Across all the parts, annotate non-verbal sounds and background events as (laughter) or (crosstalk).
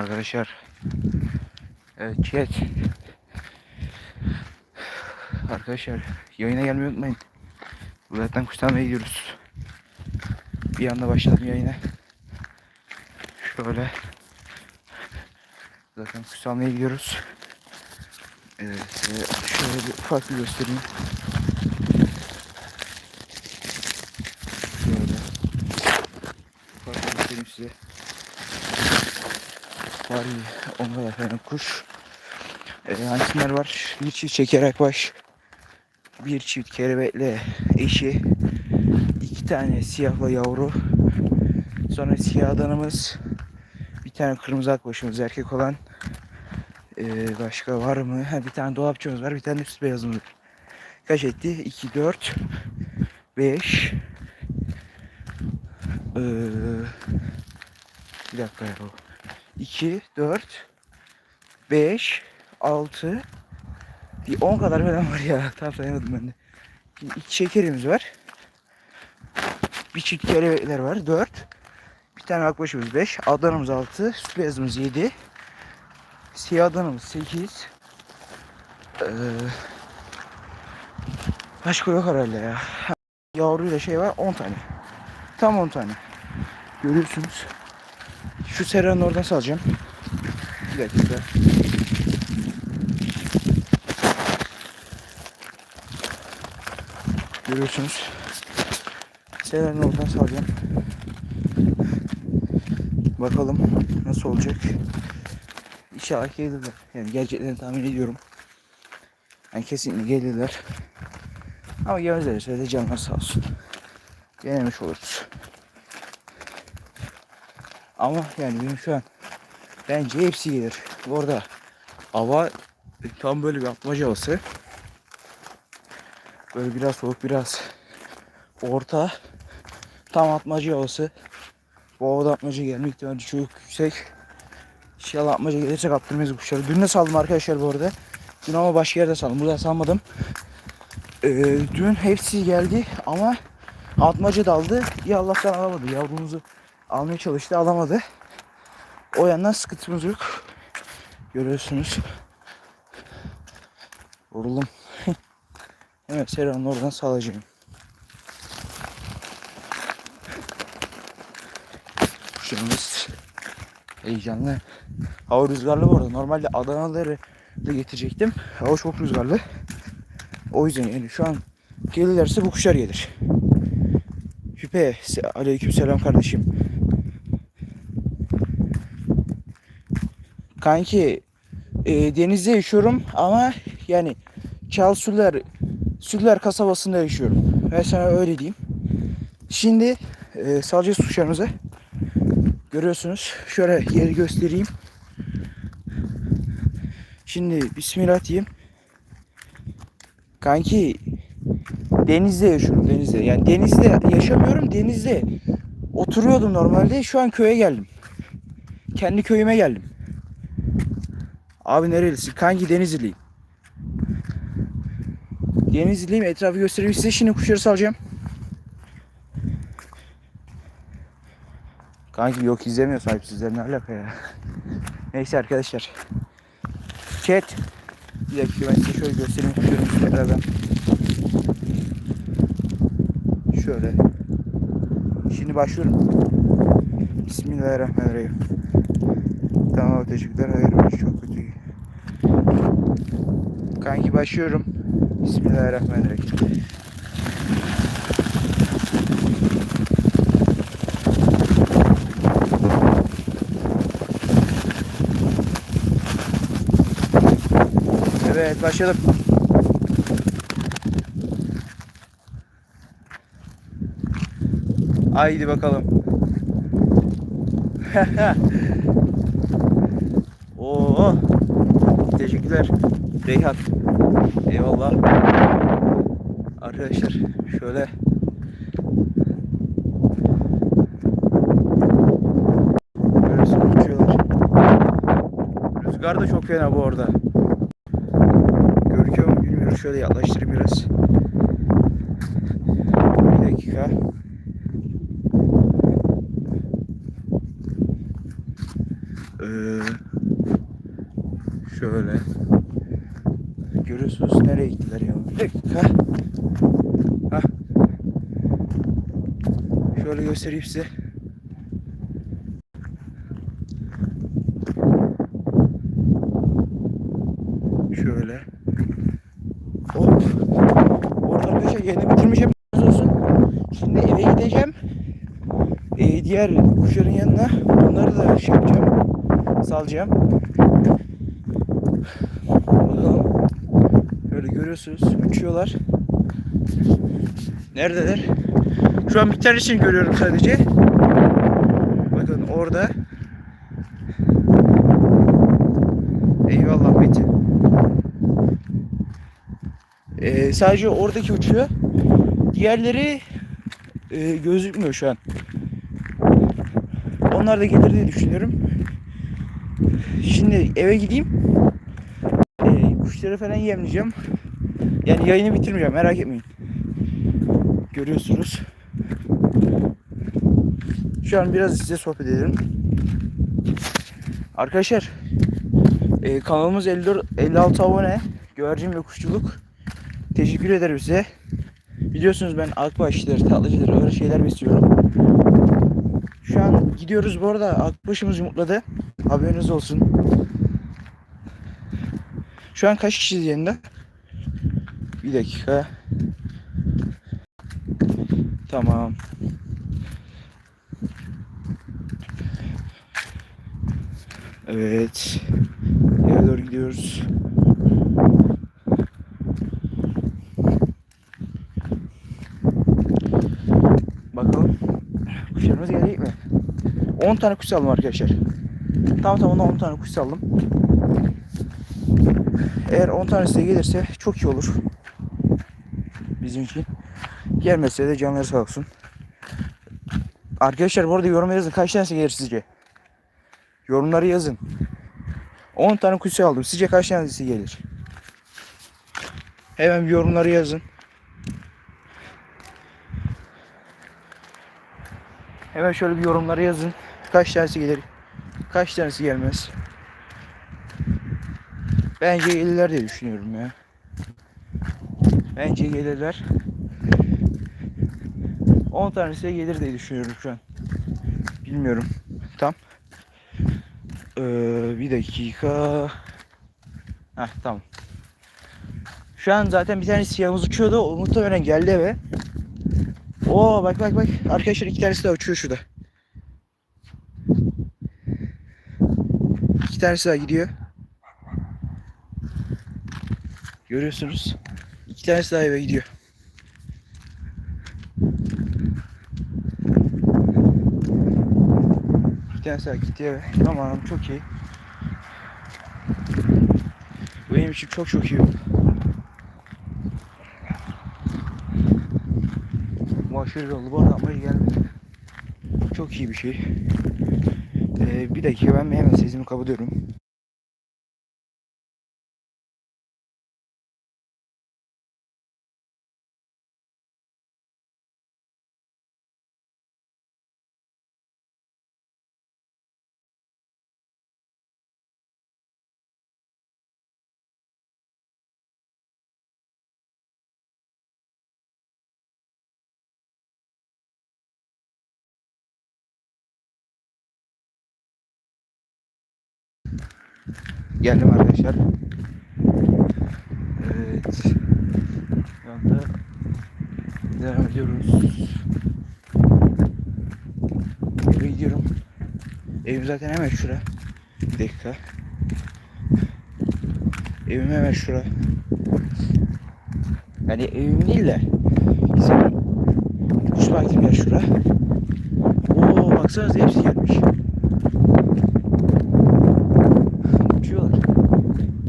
Arkadaşlar. Evet chat. Arkadaşlar yayına gelmeyi unutmayın. Buradan kuşlamaya gidiyoruz. Bir anda başladım yayına. Şöyle. Zaten kuşlamaya gidiyoruz. Evet, şöyle bir bir göstereyim. Şöyle. Ufak bir göstereyim size. Var ya, onda da falan kuş. Ee, hangiler var? Bir çift çekerek baş. Bir çift kelebekle eşi. iki tane siyahla yavru. Sonra siyah adanımız. Bir tane kırmızı akbaşımız erkek olan. Ee, başka var mı? Ha, bir tane dolapçımız var. Bir tane üst beyazımız var. Kaç etti? 2, 4, 5. Ee, bir dakika ya. 2, 4, 5, 6, bir 10 kadar falan var ya. (laughs) Tam sayamadım ben de. Şimdi iki şekerimiz var. Bir çift kelebekler var. 4. Bir tane akbaşımız 5. Adanımız 6. Süt beyazımız 7. Siyah adanımız 8. Ee, başka yok herhalde ya. Yavruyla şey var 10 tane. Tam 10 tane. Görüyorsunuz. Şu seranın oradan salacağım. Bir dakika. Görüyorsunuz. Seranın oradan salacağım. Bakalım nasıl olacak. İnşallah gelirler. Yani geleceklerini tahmin ediyorum. Yani kesinlikle gelirler. Ama gelmezlerse de canlar sağ olsun. Denemiş oluruz. Ama yani benim şu an bence hepsi gelir. Bu arada hava tam böyle bir atmaca havası. Böyle biraz soğuk biraz orta. Tam atmaca havası. Bu havada atmaca gelme ihtimali çok yüksek. İnşallah atmaca gelirse kaptırmayız bu kuşları. Dün de saldım arkadaşlar bu arada. Dün ama başka yerde saldım. Burada salmadım. Ee, dün hepsi geldi ama atmaca daldı. Ya Allah'tan alamadı. Yavrumuzu almaya çalıştı alamadı. O yandan sıkıntımız yok. Görüyorsunuz. Vuruldum. (laughs) evet Sera'nın oradan sağlayacağım. Kuşlarımız heyecanlı. Hava rüzgarlı bu arada. Normalde Adanalıları da getirecektim. Hava çok rüzgarlı. O yüzden yani şu an gelirlerse bu kuşlar gelir. Hüpe, aleyküm selam kardeşim. Kanki e, denizde yaşıyorum ama yani Çalsüller Süller kasabasında yaşıyorum. Ben sana öyle diyeyim. Şimdi e, salacağız kuşlarımızı. Görüyorsunuz. Şöyle yeri göstereyim. Şimdi bismillah diyeyim. Kanki denizde yaşıyorum denizde. Yani denizde yaşamıyorum denizde. Oturuyordum normalde. Şu an köye geldim. Kendi köyüme geldim. Abi nerelisin? Kanki Denizliyim. Denizliyim. Etrafı göstereyim size. Şimdi kuşları salacağım. Kanki yok izlemiyor sahipsizler ne alaka ya. (laughs) Neyse arkadaşlar. Chat. Bir dakika ben size şöyle göstereyim kuşlarımızı tekrardan. Şöyle. Şimdi başlıyorum. Bismillahirrahmanirrahim. Tamam teşekkürler. Hayır ben çok. Kanki başlıyorum. Bismillahirrahmanirrahim. Evet başladım. Haydi bakalım. (laughs) Oo. Teşekkürler. Reyhan. Eyvallah. Arkadaşlar şöyle uçuyorlar. Rüzgar da çok fena bu arada. Görüküyor mu bilmiyorum. Şöyle yaklaştırayım biraz. Bir dakika. Ee, Şöyle. Görüyorsunuz nereye gittiler ya? Dakika. Hah. Şöyle göstereyim size. Şöyle. Hop. Orada arkadaşlar yeni bitirmişim. olsun. Şimdi eve gideceğim. Ee, diğer kuşların yanına onları da şey yapacağım. Salacağım. Bakalım. Böyle görüyorsunuz. Uçuyorlar. Neredeler? Şu an bir tanesini görüyorum sadece. Bakın orada. Eyvallah Metin. Ee, sadece oradaki uçuyor. Diğerleri e, gözükmüyor şu an. Onlar da gelir diye düşünüyorum. Şimdi eve gideyim. Ee, kuşları falan yemleyeceğim. Yani yayını bitirmeyeceğim merak etmeyin. Görüyorsunuz. Şu an biraz size sohbet edelim. Arkadaşlar e, kanalımız 54, 56 abone. Güvercin ve kuşçuluk. Teşekkür ederim size. Biliyorsunuz ben akbaşları, tatlıcıları öyle şeyler besliyorum. Şu an gidiyoruz bu arada akbaşımız yumurtladı. Haberiniz olsun. Şu an kaç kişiyiz yanında? Bir dakika. Tamam. Evet. Eve doğru gidiyoruz. Bakalım. Kuşlarımız gelecek mi? 10 tane kuş aldım arkadaşlar. Tam tamına 10 tane kuş aldım. Eğer 10 tanesi de gelirse çok iyi olur. Bizim için. Gelmezse de canları sağ olsun. Arkadaşlar bu arada yoruma yazın. Kaç tanesi gelir sizce? Yorumları yazın. 10 tane kuş aldım. Sizce kaç tanesi gelir? Hemen yorumları yazın. Hemen şöyle bir yorumları yazın. Kaç tanesi gelir? Kaç tanesi gelmez? Bence gelirler diye düşünüyorum ya. Bence gelirler. 10 tanesi gelir diye düşünüyorum şu an. Bilmiyorum. Tam. Ee, bir dakika. Heh tamam. Şu an zaten bir tane siyahımız uçuyordu. O muhtemelen geldi eve. Oo bak bak bak. Arkadaşlar iki tanesi daha uçuyor şurada. İki tanesi daha gidiyor. Görüyorsunuz. İki tanesi daha eve gidiyor. Bir tanesi daha gitti eve. Tamam çok iyi. Bu benim için çok çok iyi oldu. Başarılı oldu. Bu arada amacı. Çok iyi bir şey. Ee, bir dakika ben hemen sesimi kapatıyorum. Geldim arkadaşlar. Evet. Şu anda devam ediyoruz. Eve gidiyorum. Evim zaten hemen şura. Bir dakika. Evim hemen şura. Yani evim değil de bizim kuş parkım yer şura. Oo baksanıza hepsi gelmiş. Uçuyorlar.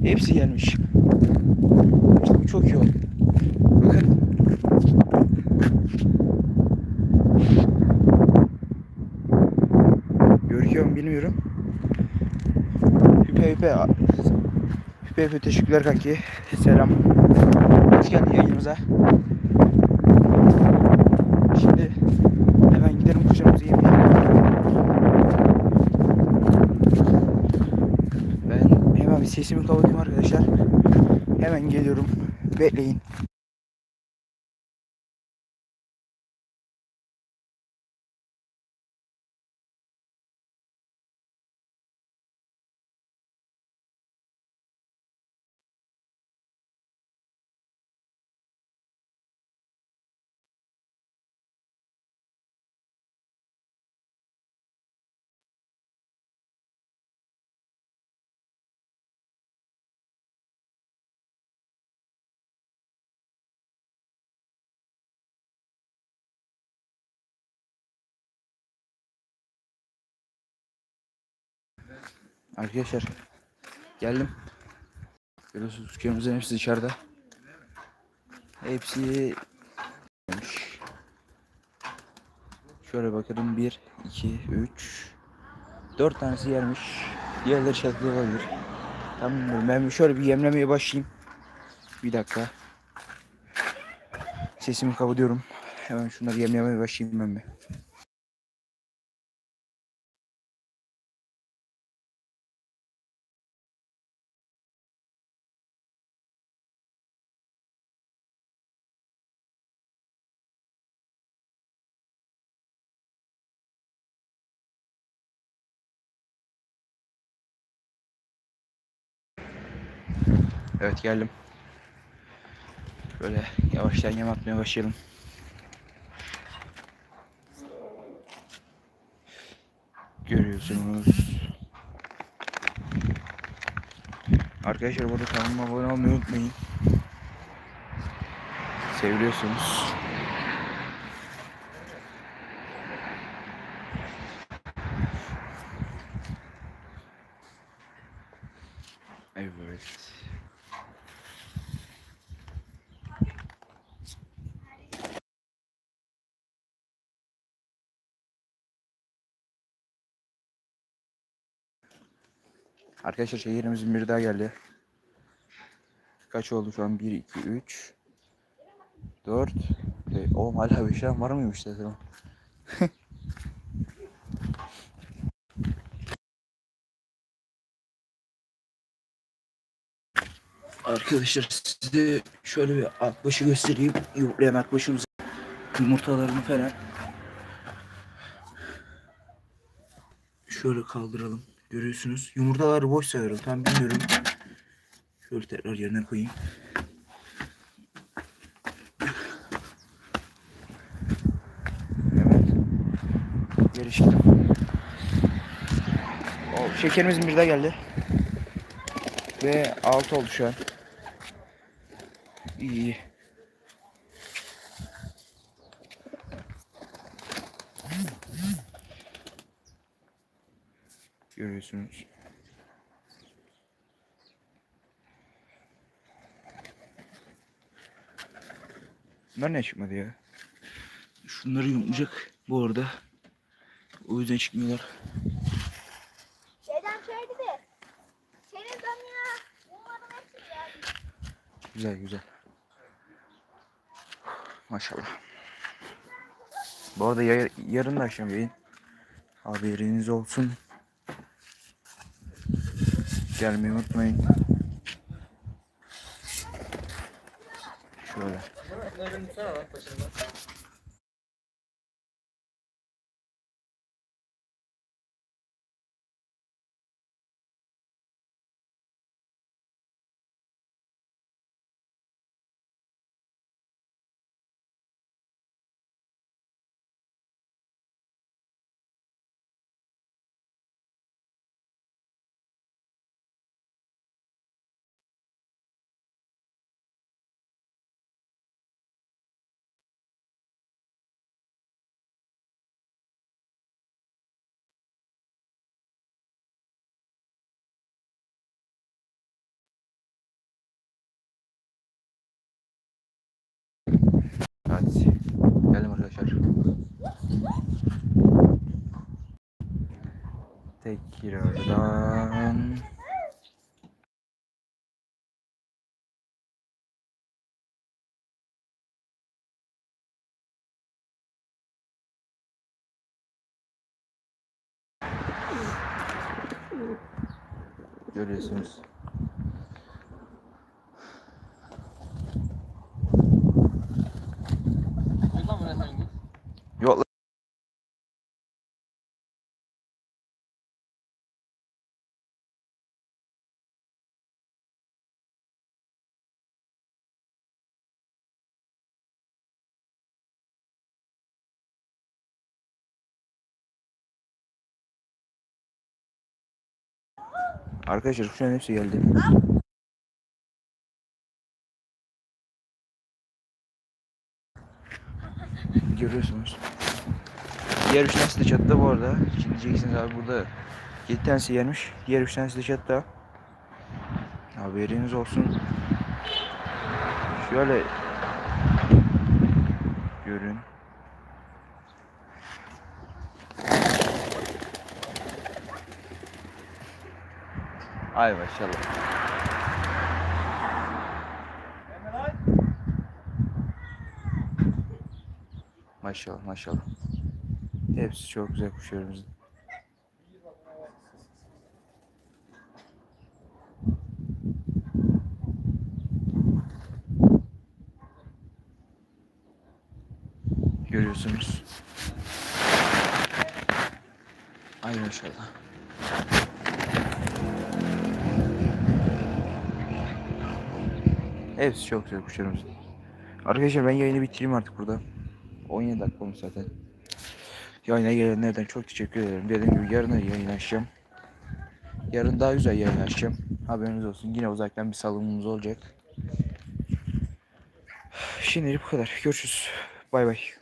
Hepsi gelmiş. İşte çok iyi oldu. Bakın. Görüyor mu bilmiyorum. Hüpe hüpe. Hüpe hüpe teşekkürler kanki. Selam. Hoş geldin yayınımıza. Şimdi hemen gidelim kuşlarımızı yemeye. Ben hemen bir Sesimi kapatayım arkadaşlar. Hemen geliyorum. Bekleyin. Arkadaşlar geldim. Görüyorsunuz köyümüzün hepsi dışarıda. Hepsi Şöyle bakalım 1, 2, 3 4 tanesi yermiş. Diğerleri şartlı olabilir. Tamam. Ben şöyle bir yemlemeye başlayayım. Bir dakika. Sesimi kapatıyorum. Hemen şunları yemlemeye başlayayım ben bir. Evet geldim. Böyle yavaştan yem atmaya başlayalım. Görüyorsunuz. Arkadaşlar burada kanalıma abone olmayı unutmayın. Seviyorsunuz. Evet. Arkadaşlar şehrimizin biri daha geldi. Kaç oldu şu an? 1, 2, 3, 4. E, oğlum hala bir şey var mıymış dedim. (laughs) Arkadaşlar size şöyle bir akbaşı göstereyim. Yumurtlayan akbaşımızın yumurtalarını falan. Şöyle kaldıralım. Görüyorsunuz. Yumurtaları boş sayıyorum. Tam bilmiyorum. Şöyle tekrar yerine koyayım. Evet. Yarıştı. O, şekerimiz bir de geldi. Ve 6 oldu şu an. İyi. iyi. Görüyorsunuz. Bunlar ne çıkmadı ya? Şunları yumuşak bu arada. O yüzden çıkmıyorlar. Şeyden söyledi de. Senin zamına umarım hepsi geldi. Güzel güzel. Maşallah. Bu arada yar- yarın da akşam yayın. Haberiniz olsun. Gelmeyi unutmayın. Şöyle. Arkadaşlar. Tekrardan. Görüyorsunuz. what Arkadaşlar şu an hepsi geldi. Görüyorsunuz. Diğer üç tanesi de çatıda bu arada. Şimdi diyeceksiniz abi burada 7 tanesi gelmiş. Diğer üç tanesi de çatıda. Haberiniz olsun. Şöyle görün. Ay maşallah. Maşallah maşallah. Hepsi çok güzel kuşlarımızın. Görüyorsunuz. Ay maşallah. Hepsi çok güzel kuşlarımızın. Arkadaşlar ben yayını bitireyim artık burada. 17 dakika olmuş zaten. Yayına gelenlerden çok teşekkür ederim. Dediğim gibi yarın yayın. Yarın daha güzel yayın. Haberiniz olsun. Yine uzaktan bir salonumuz olacak. Şimdilik bu kadar. Görüşürüz. Bay bay.